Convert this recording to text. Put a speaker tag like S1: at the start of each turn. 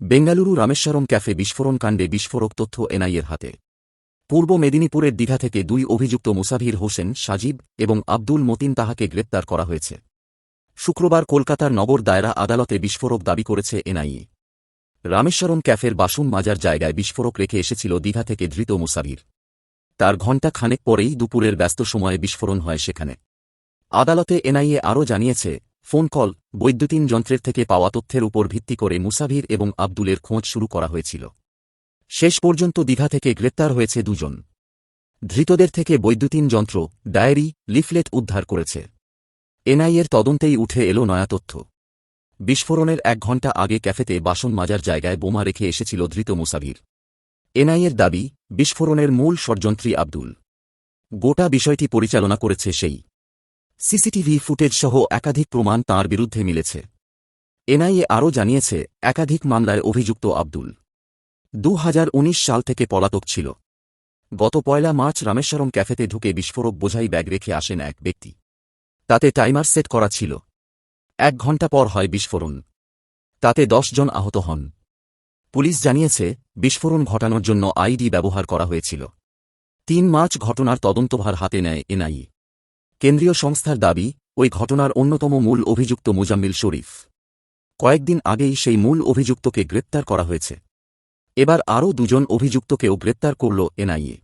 S1: Bengaluru Rameswaram cafe বিস্ফোরণ কাণ্ডে বিস্ফোরক তথ্য এনআইএর হাতে। পূর্ব মেদিনীপুরের দীঘা থেকে দুই অভিযুক্ত মুসাভির হোসেন, সাজিব এবং আব্দুল মতিন তাহাকে গ্রেপ্তার করা হয়েছে। শুক্রবার কলকাতার নগর দায়রা আদালতে বিস্ফোরক দাবি করেছে এনআইএ। রামেশ্বরম ক্যাফের বাসন মাজার জায়গায় বিস্ফোরক রেখে এসেছিল দীঘা থেকে ধৃত মুসাভির তার ঘণ্টা খানেক পরেই দুপুরের ব্যস্ত সময়ে বিস্ফোরণ হয় সেখানে। আদালতে এনআইএ আরও জানিয়েছে ফোন কল, বৈদ্যুতিন যন্ত্রের থেকে পাওয়া তথ্যের উপর ভিত্তি করে মুসাভির এবং আব্দুলের খোঁজ শুরু করা হয়েছিল। শেষ পর্যন্ত দীঘা থেকে গ্রেপ্তার হয়েছে দুজন। ধৃতদের থেকে বৈদ্যুতিন যন্ত্র, ডায়েরি, লিফলেট উদ্ধার করেছে। এনআইএর তদন্তেই উঠে এল নয়া তথ্য। বিস্ফোরণের এক ঘণ্টা আগে ক্যাফেতে বাসন মাজার জায়গায় বোমা রেখে এসেছিল ধৃত মুসাভির। এনআইএর দাবি, বিস্ফোরণের মূল ষড়যন্ত্রী আব্দুল। গোটা বিষয়টি পরিচালনা করেছে সেই। সিসিটিভি ফুটেজ সহ একাধিক প্রমাণ তাঁর বিরুদ্ধে মিলেছে। এনআইএ আরও জানিয়েছে, একাধিক মামলায় অভিযুক্ত আব্দুল। দু হাজার উনিশ সাল থেকে পলাতক ছিল। গত পয়লা মার্চ রামেশ্বরম ক্যাফেতে ঢুকে বিস্ফোরক বোঝাই ব্যাগ রেখে আসেন এক ব্যক্তি। তাতে টাইমার সেট করা ছিল। এক ঘণ্টা পর হয় বিস্ফোরণ। তাতে দশ জন আহত হন। পুলিশ জানিয়েছে, বিস্ফোরণ ঘটানোর জন্য আইডি ব্যবহার করা হয়েছিল। তিন মার্চ ঘটনার তদন্তভার হাতে নেয় এনআইএ। কেন্দ্রীয় সংস্থার দাবি, ওই ঘটনার অন্যতম মূল অভিযুক্ত মুজাম্মিল শরীফ। কয়েকদিন আগেই সেই মূল অভিযুক্তকে গ্রেপ্তার করা হয়েছে। এবার আরও দুজন অভিযুক্তকেও গ্রেপ্তার করল এনআইএ।